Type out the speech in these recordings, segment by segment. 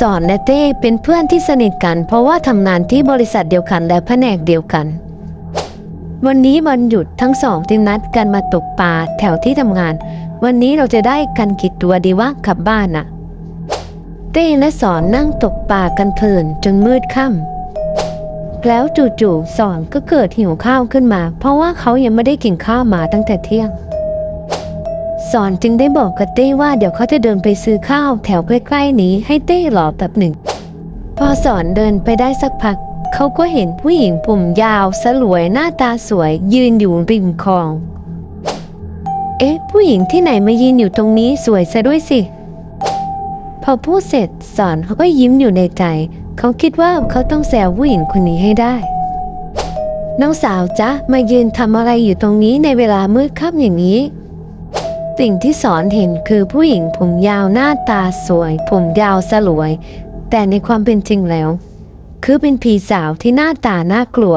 สอนและเต้เป็นเพื่อนที่สนิทกัน เพราะว่าทำงานที่บริษัทเดียวกันและแผนกเดียวกัน วันนี้วันหยุดทั้งสองจึงนัดกันมาตกปลาแถวที่ทำงาน วันนี้เราจะได้กันกี่ตัวดีว่ากลับบ้านน่ะเต้และสอนนั่งตกปลากันเพลินจนมืดค่ำแล้วจู่ๆสอนก็เกิดหิวข้าวขึ้นมา เพราะว่าเขายังไม่ได้กินข้าวมาตั้งแต่เที่ยง สอนจึงได้บอกกับเต้ว่าเดี๋ยวเขาจะเดินไปซื้อข้าวแถวใกล้ๆนี้ให้เต้รอแป๊บหนึ่ง พอสอนเดินไปได้สักพัก เขาก็เห็นผู้หญิงผมยาวสลวยหน้าตาสวย ยืนอยู่ริมคลอง เอ๊ะ ผู้หญิงที่ไหนมายืนอยู่ตรงนี้สวยซะด้วยสิ พอพูดเสร็จสอนเขาก็ยิ้มอยู่ในใจ เขาคิดว่าเขาต้องแซวผู้หญิงคนนี้ให้ได้น้องสาวจ๊ะมายืนทำอะไรอยู่ตรงนี้ในเวลามืดค่ำอย่างนี้ สิ่งที่สอนเห็นคือผู้หญิงผมยาวหน้าตาสวย ผมยาวสลวย แต่ในความเป็นจริงแล้ว คือเป็นผีสาวที่หน้าตาน่ากลัว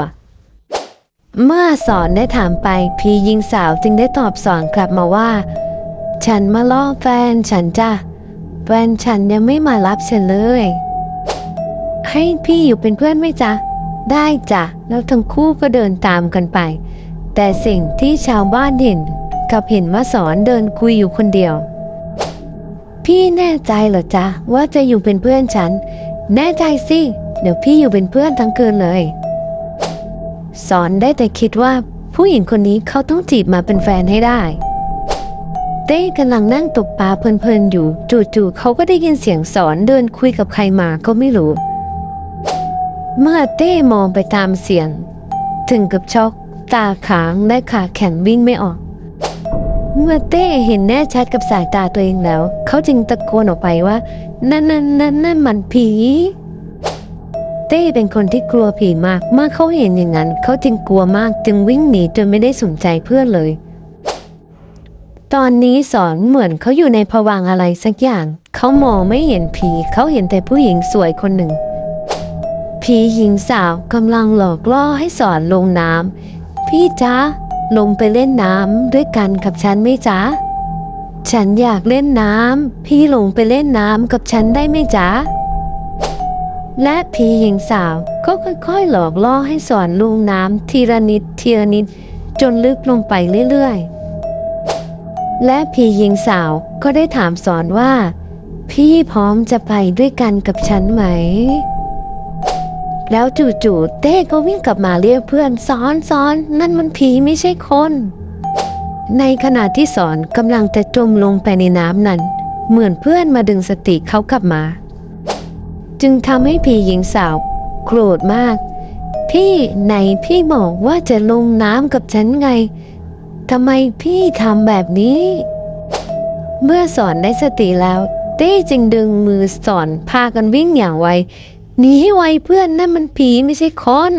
เมื่อสอนได้ถามไปผีหญิงสาวจึงได้ตอบสอนกลับมาว่า ฉันมาล่อแฟนฉันจ้ะแฟนฉันยังไม่มารับฉันเลย ให้พี่อยู่เป็นเพื่อนไหมจ๊ะ ได้จ้ะ แล้วทั้งคู่ก็เดินตามกันไป แต่สิ่งที่ชาวบ้านเห็น กับเห็นว่าสอนเดินคุยอยู่คนเดียว พี่แน่ใจเหรอจ๊ะว่าจะอยู่เป็นเพื่อนฉัน แน่ใจสิ เดี๋ยวพี่อยู่เป็นเพื่อนทั้งคืนเลย สอนได้แต่คิดว่าผู้หญิงคนนี้เขาต้องจีบมาเป็นแฟนให้ได้ เต้กำลังนั่งตกปลาเพลินๆอยู่ จู่ๆเขาก็ได้ยินเสียงสอนเดินคุยกับใครมาก็ไม่รู้ เมื่อเต้มองไปตามเสียง ถึงกับช็อกตาค้างและขาแข็งวิ่งไม่ออก เมื่อเต้เห็นแน่ชัดกับสายตาตัวเองแล้ว เขาจึงตะโกนออกไปว่า นั่นนั่นนั่นนั่นมันผี เต้เป็นคนที่กลัวผีมาก เมื่อเขาเห็นอย่างนั้น เขาจึงกลัวมากจึงวิ่งหนีจนไม่ได้สนใจเพื่อนเลย ตอนนี้สอนเหมือนเขาอยู่ในภวังอะไรสักอย่าง เขามองไม่เห็นผี เขาเห็นแต่ผู้หญิงสวยคนหนึ่ง ผีหญิงสาวกำลังหลอกล่อให้สอนลงน้ำพี่จ๊ะ ลงไปเล่นน้ำด้วยกันกับฉันไหมจ๊ะ ฉันอยากเล่นน้ำ พี่ลงไปเล่นน้ำกับฉันได้ไหมจ๊ะ และผีหญิงสาวก็ค่อยๆ หลอกล่อให้สอนลุงน้ำทีละนิดทีละนิด จนลึกลงไปเรื่อยๆ และผีหญิงสาวก็ได้ถามสอนว่า พี่พร้อมจะไปด้วยกันกับฉันไหม แล้วจู่ๆเต้ก็วิ่งกลับมาเรียกเพื่อนสอนสอนนั่นมันผีไม่ใช่คน ในขณะที่สอนกำลังจะจมลงไปในน้ำนั้น เหมือนเพื่อนมาดึงสติเขากลับมา จึงทำให้ผีหญิงสาว โกรธมาก พี่ไหนพี่บอกว่าจะลงน้ำกับฉันไงทำไมพี่ทำแบบนี้ เมื่อสอนได้สติแล้ว เต้จึงดึงมือสอนพากันวิ่งอย่างไว หนีให้ไวเพื่อนนั่นมันผีไม่ใช่คน